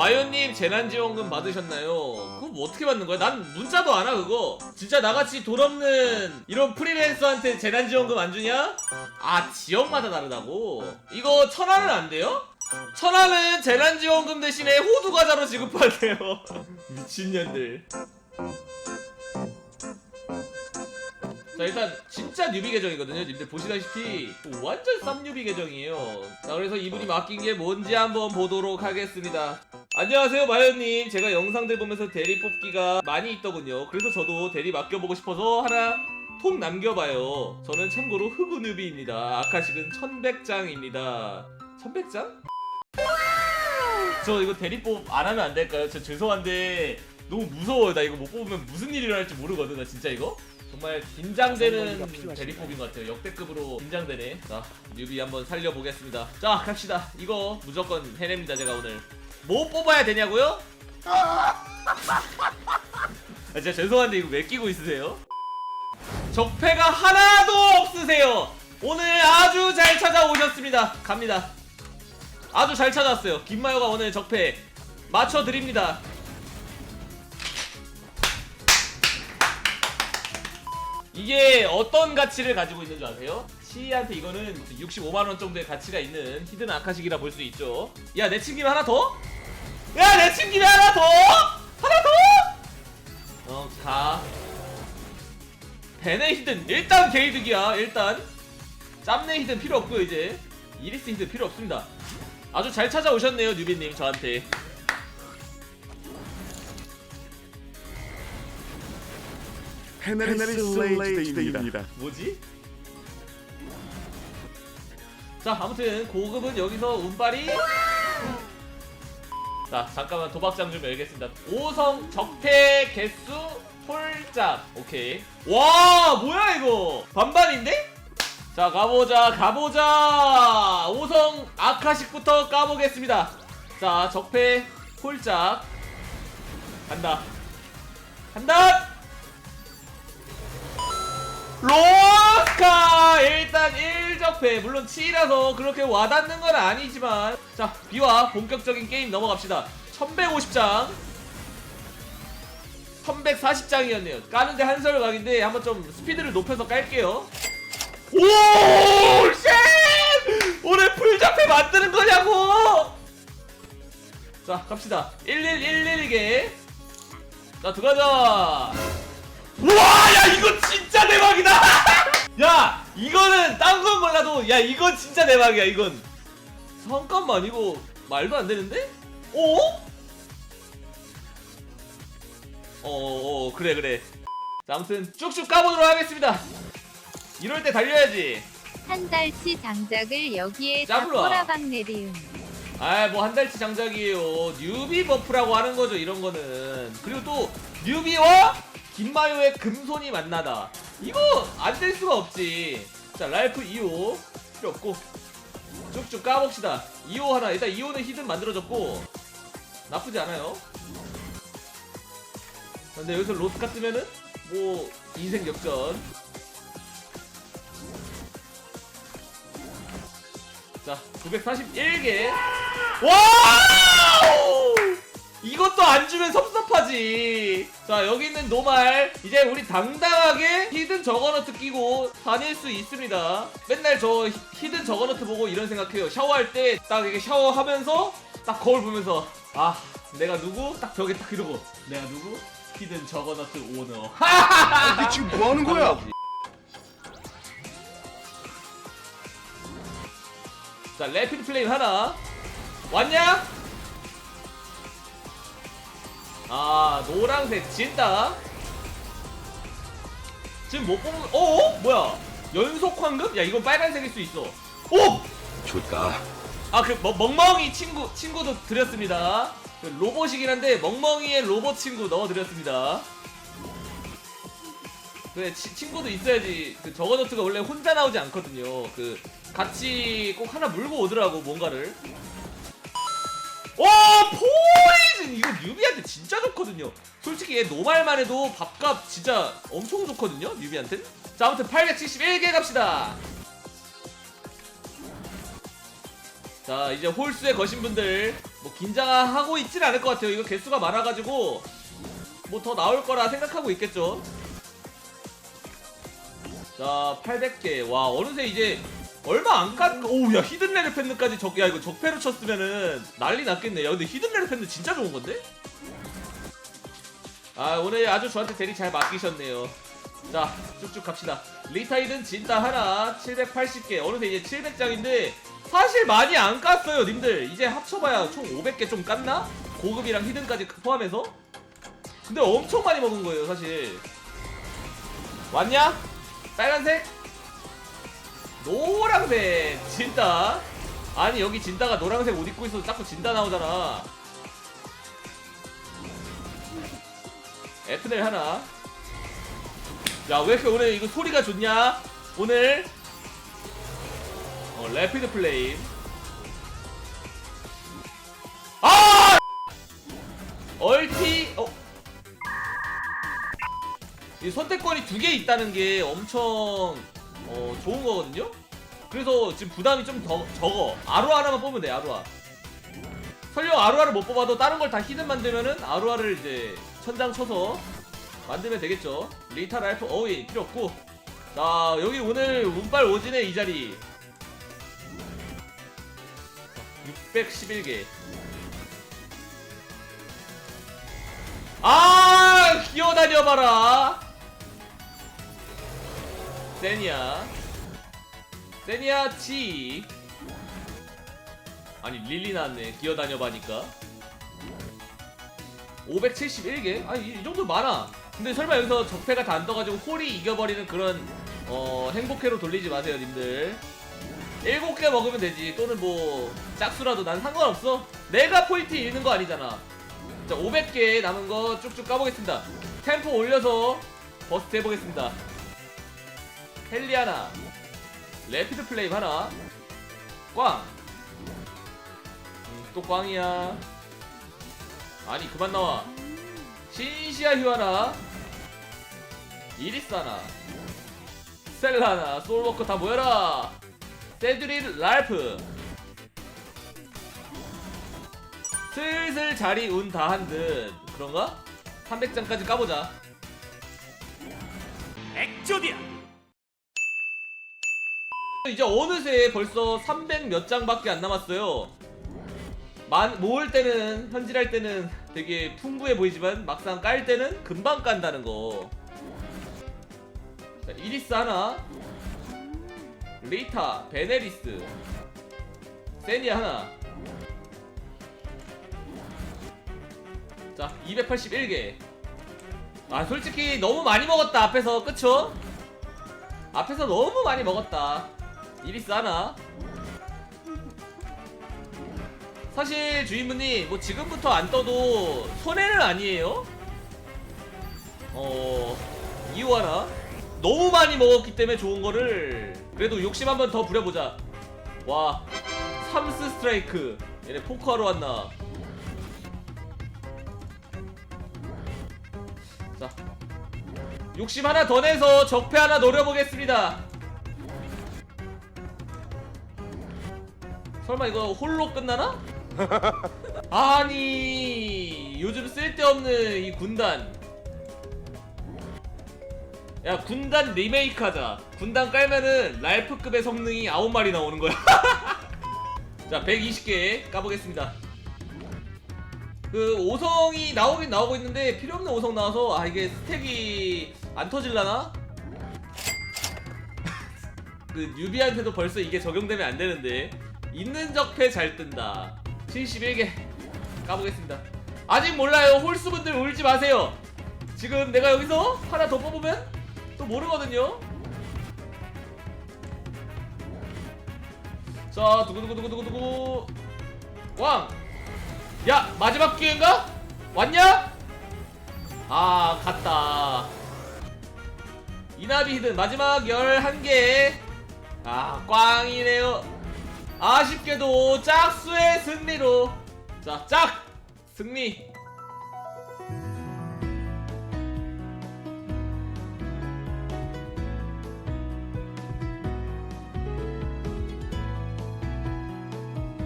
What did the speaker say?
마요님 재난지원금 받으셨나요? 그거 뭐 어떻게 받는 거야? 난 문자도 안 와 그거 진짜 나같이 돈 없는 이런 프리랜서한테 재난지원금 안 주냐? 아 지역마다 다르다고? 이거 천안은 안 돼요? 천안은 재난지원금 대신에 호두 과자로 지급한대요 미친년들 자 일단 진짜 뉴비 계정이거든요 님들 보시다시피 완전 쌈 뉴비 계정이에요 자 그래서 이분이 맡긴 게 뭔지 한번 보도록 하겠습니다 안녕하세요 마연님 제가 영상들 보면서 대리 뽑기가 많이 있더군요 그래서 저도 대리 맡겨보고 싶어서 하나 톡 남겨봐요 저는 참고로 흑우 뉴비입니다 아카식은 1100장입니다 1100장? 저 이거 대리 뽑 안 하면 안 될까요? 저 죄송한데 너무 무서워요 나 이거 못 뽑으면 무슨 일이 일어날지 모르거든 나 진짜 이거 정말 긴장되는 대리법인 것 같아요. 역대급으로 긴장되네. 자, 뉴비 한번 살려보겠습니다. 자, 갑시다. 이거 무조건 해냅니다, 제가 오늘. 뭐 뽑아야 되냐고요? 아, 진짜 죄송한데 이거 왜 끼고 있으세요? 적폐가 하나도 없으세요. 오늘 아주 잘 찾아오셨습니다. 갑니다. 아주 잘 찾아왔어요. 김마요가 오늘 적폐 맞춰 드립니다. 이게 어떤 가치를 가지고 있는 줄 아세요? 시한테 이거는 65만원 정도의 가치가 있는 히든 아카식이라 볼 수 있죠 야 내 친김에 하나 더? 야 내 친김에 하나 더? 하나 더? 어가 베네 히든 일단 게이득이야 일단 짬내 히든 필요 없고요 이제 이리스 히든 필요 없습니다 아주 잘 찾아오셨네요 뉴비님 저한테 페널리스 레이드입니다. 뭐지? 자 아무튼 고급은 여기서 운빨이. 자 잠깐만 도박장 좀 열겠습니다. 5성 적폐 개수 홀짝. 오케이. 와 뭐야 이거? 반반인데? 자 가보자 가보자. 5성 아카식부터 까보겠습니다. 자 적폐 홀짝. 간다. 간다 로스카! 일단 1적패. 물론 7이라서 그렇게 와닿는 건 아니지만. 자 비와 본격적인 게임 넘어갑시다. 1150장. 1140장이었네요. 까는데 한설 각인데 한번 좀 스피드를 높여서 깔게요. 오! 쉣! 오늘 풀잡패 만드는 거냐고! 자 갑시다. 11111개 자 들어가자. 우와 야 이거 진짜 대박이다 야 이거는 딴 건 몰라도 야 이건 진짜 대박이야 이건 잠깐만 이거 말도 안 되는데? 어? 어어 그래 그래 자 아무튼 쭉쭉 까보도록 하겠습니다 이럴 때 달려야지 한 달치 장작을 여기에 다. 꼬라박 내리음. 아뭐 한 달치 장작이에요 뉴비 버프라고 하는 거죠 이런 거는 그리고 또 뉴비와 김마요의 금손이 만나다. 이거 안 될 수가 없지. 자 랄프 2호 필요 없고. 쭉쭉 까봅시다. 2호 하나 일단 2호는 히든 만들어졌고. 나쁘지 않아요. 근데 여기서 로스카 뜨면은 뭐 인생 역전. 자 941개. 와우! 이것도 안 주면 섭섭하지. 자, 여기 있는 노말. 이제 우리 당당하게 히든 저거너트 끼고 다닐 수 있습니다. 맨날 저 히- 히든 저거너트 보고 이런 생각해요. 샤워할 때 딱 이렇게 샤워하면서 딱 거울 보면서 아, 내가 누구? 딱 벽에 딱 이러고 내가 누구? 히든 저거너트 오너. 이게 지금 뭐 하는 거야? 자, 래피드 플레임 하나. 왔냐? 아, 노란색 진다. 지금 못 뽑는, 어? 어? 뭐야? 연속 황금? 야, 이건 빨간색일 수 있어. 오! 좋다. 아, 그, 뭐, 멍멍이 친구, 친구도 드렸습니다. 그 로봇이긴 한데, 멍멍이의 로봇 친구 넣어드렸습니다. 그래, 치- 친구도 있어야지. 그 저거너트가 원래 혼자 나오지 않거든요. 그, 같이 꼭 하나 물고 오더라고, 뭔가를. 오! 포이즌! 이거 뉴비한테 진짜 좋거든요. 솔직히 얘 노말만 해도 밥값 진짜 엄청 좋거든요, 뉴비한텐. 자, 아무튼 871개 갑시다. 자 이제 홀수에 거신 분들 뭐 긴장하고 있진 않을 것 같아요. 이거 개수가 많아가지고 뭐 더 나올 거라 생각하고 있겠죠. 자, 800개. 와, 어느새 이제 얼마 안 간. 오우, 야, 히든 레드 팬드까지 적, 야, 이거 적패로 쳤으면은 난리 났겠네. 야, 근데 히든 레드 팬드 진짜 좋은 건데? 아, 오늘 아주 저한테 대리 잘 맡기셨네요. 자, 쭉쭉 갑시다. 리타이든 진다 하나, 780개. 어느새 이제 700장인데, 사실 많이 안 깠어요, 님들. 이제 합쳐봐야 총 500개 좀 깠나? 고급이랑 히든까지 포함해서? 근데 엄청 많이 먹은 거예요, 사실. 왔냐? 빨간색? 노란색! 진다? 아니, 여기 진다가 노란색 옷 입고 있어서 자꾸 진다 나오잖아. 에프넬 하나. 야, 왜 이렇게 오늘 이거 소리가 좋냐? 오늘 어, 래피드 플레임. 아! 얼티 어. 이 선택권이 두 개 있다는 게 엄청 어, 좋은 거거든요. 그래서 지금 부담이 좀 더 적어. 아루아 하나만 뽑으면 돼. 아루아. 설령 아루아를 못 뽑아도 다른 걸 다 히든 만들면은 아루아를 이제 천장 쳐서 만들면 되겠죠. 리타 라이프 어웨이 필요 없고. 자 여기 오늘 운빨 오진의 이 자리 611개. 아 기어다녀봐라. 세니아 세니아 치 아니 릴리 나왔네. 기어다녀봐니까. 571개? 아니 이, 이 정도 많아. 근데 설마 여기서 적패가 다 안 떠가지고 홀이 이겨버리는 그런 어 행복회로 돌리지 마세요 님들. 7개 먹으면 되지. 또는 뭐 짝수라도. 난 상관없어. 내가 포인트 잃는 거 아니잖아. 자 500개 남은 거 쭉쭉 까보겠습니다. 템포 올려서 버스트 해보겠습니다 헬리 하나 레피드 플레임 하나 꽝. 음, 또 꽝이야. 아니 그만 나와. 신시아 휴 하나 이리스 하나 셀라 하나 솔워커 다 모여라. 세드릴 랄프. 슬슬 자리 운 다 한 듯. 그런가? 300장까지 까보자. 엑조디아 이제 어느새 벌써 300 몇 장밖에 안 남았어요. 만, 모을 때는 현질할 때는 되게 풍부해 보이지만 막상 깔 때는 금방 깐다는 거. 자, 이리스 하나, 리타, 베네리스, 세니아 하나. 자, 281개. 아, 솔직히 너무 많이 먹었다 앞에서 그쵸? 앞에서 너무 많이 먹었다. 이리스 하나. 사실 주인분님 뭐 지금부터 안 떠도 손해는 아니에요. 어 하나. 너무 많이 먹었기 때문에 좋은 거를 그래도 욕심 한 번 더 부려보자. 와 삼스 스트라이크. 얘네 포커하러 왔나. 자 욕심 하나 더 내서 적폐 하나 노려보겠습니다. 설마 이거 홀로 끝나나? 아니 요즘 쓸데없는 이 군단. 야 군단 리메이크 하자. 군단 깔면은 랄프급의 성능이 9마리 나오는 거야. 자 120개 까보겠습니다. 그 5성이 나오긴 나오고 있는데 필요 없는 5성 나와서 아 이게 스택이 안 터질라나? 그 뉴비한테도 벌써 이게 적용되면 안 되는데 있는 적패 잘 뜬다. 71개 까보겠습니다. 아직 몰라요. 홀수분들 울지 마세요. 지금 내가 여기서 하나 더 뽑으면 또 모르거든요. 자 두구두구두구두구두구. 왕! 야 마지막 기회인가? 왔냐? 아 갔다. 이나비 히든 마지막 11개. 아 꽝이네요 아쉽게도 짝수의 승리로. 자 짝! 승리